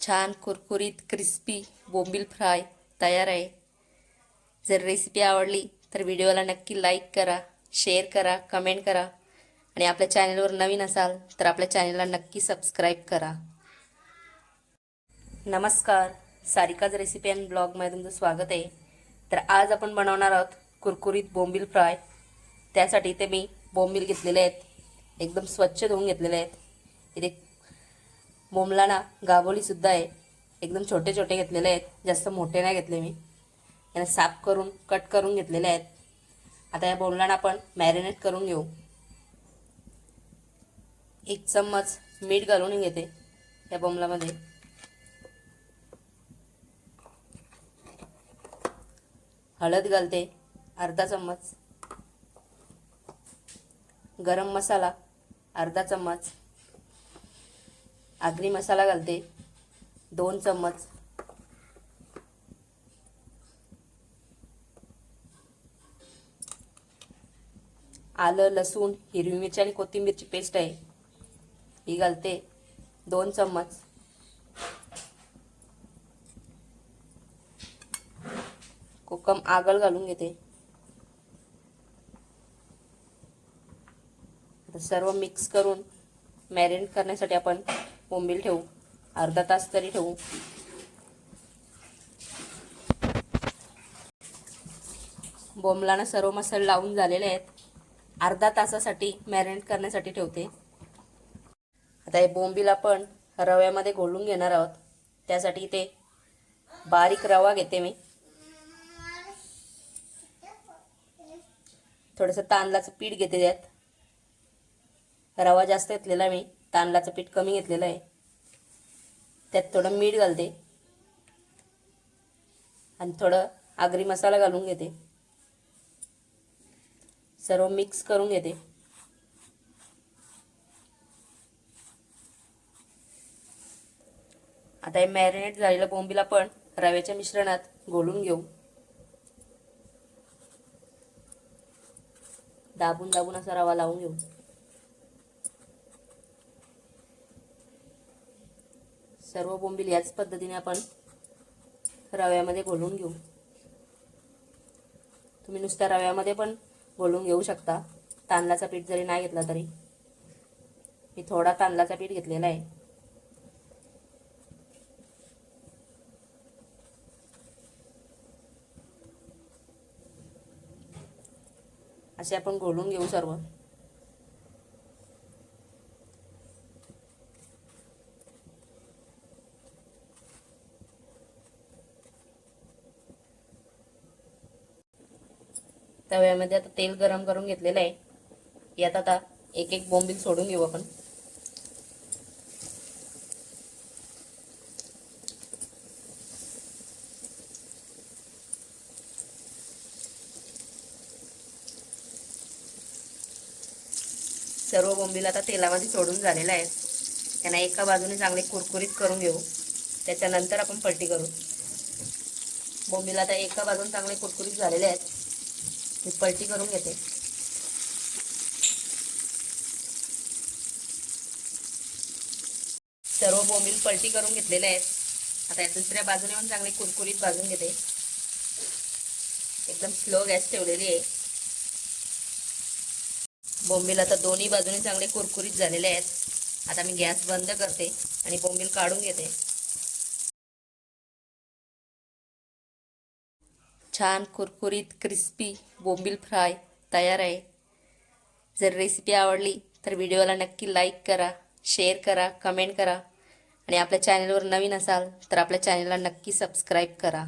छान कुरकुरीत क्रिस्पी बोंबील फ्राय तयार आहे. जर रेसिपी आवडली तर व्हिडिओला नक्की लाईक करा शेअर करा कमेंट करा. आणि आपल्या चॅनलवर नवीन असाल तर आपल्या चॅनलला नक्की सबस्क्राईब करा. नमस्कार. सारिकाज रेसिपी अँड ब्लॉगमध्ये तुमचं स्वागत आहे. तर आज आपण बनवणार आहोत कुरकुरीत बोंबील फ्राय. त्यासाठी ते मी बोंबील घेतलेले आहेत. एकदम स्वच्छ धुवून घेतलेले आहेत. इथे बोंबला ना आहे. एकदम छोटे छोटे घेतलेले आहेत. जास्त मोठे नाही घेतले मी. यांना साफ करून कट करून घेतलेले आहेत. आता या बोंबलाना आपण मॅरिनेट करून घेऊ. एक चम्मच मीठ घालून घेते या बोंबलामध्ये हळद घालते अर्धा चम्मच. गरम मसाला अर्धा चम्मच. आगरी मसाला घालते. दोन चम्मच. आलं लसूण हिरवी मिरची आणि कोथिंबीरची पेस्ट आहे. ही घालते. दोन चम्मच. कोकम आगळ घालून घेते. सर्व मिक्स करून मॅरिनेट करण्यासाठी आपण बोंबील ठेवू. अर्धा तास तरी ठेवू. बोंबलानं सर्व मसाले लावून झालेले आहेत. अर्धा तासासाठी मॅरिनेट करण्यासाठी ठेवते. आता हे बोंबील आपण रव्यामध्ये घोळून घेणार आहोत. त्यासाठी ते बारीक रवा घेते मी. थोडंसं तांदळाचं पीठ घेते त्यात. रवा जास्त घेतलेला मी. तांदळाचं पीठ कमी घेतलेलं आहे. त्यात थोडं मीठ घालते. आणि थोडं आगरी मसाला घालून घेते. सर्व मिक्स करून घेते. आता हे मॅरिनेट झालेलं बोंबीला पण रव्याच्या मिश्रणात घोलून घेऊ. दाबून दाबून असा रवा लावून घेऊ. सर्व बोंबील याच पद्धतीने आपण रव्यामध्ये घोलून घेऊ. तुम्ही नुसत्या रव्यामध्ये पण घोलून घेऊ शकता. तांदळाचा पीठ जरी नाही घेतला तरी. मी थोडा तांदळाचा पीठ घेतलेला आहे. असे आपण घोलून घेऊ सर्व. तव्यामध्ये आता तेल गरम करून घेतलेलं आहे. यात आता एक एक बोंबील सोडून घेऊ आपण. सर्व बोंबील आता तेलामध्ये सोडून झालेला आहे. त्यांना एका बाजूने चांगले कुरकुरीत करून घेऊ. त्याच्यानंतर आपण पलटी करू. बोंबील आता एका बाजून चांगले कुरकुरीत झालेले आहेत. मी पलटी करून घेते. सर्व बोंबील पलटी करून घेतलेले आहेत. आता या दुसऱ्या बाजूने पण चांगले कुरकुरीत भाजून घेते. एकदम स्लो गॅस ठेवलेली आहे. बोंबील आता दोन्ही बाजूने चांगले कुरकुरीत झालेले आहेत. आता मी गॅस बंद करते आणि बोंबील काढून घेते. छान कुरकुरीत क्रिस्पी बोंबील फ्राय तयार आहे. जर रेसिपी आवडली तर व्हिडिओला नक्की लाईक करा शेअर करा कमेंट करा. आणि आपल्या चॅनलवर नवीन असाल तर आपल्या चॅनलला नक्की सबस्क्राईब करा.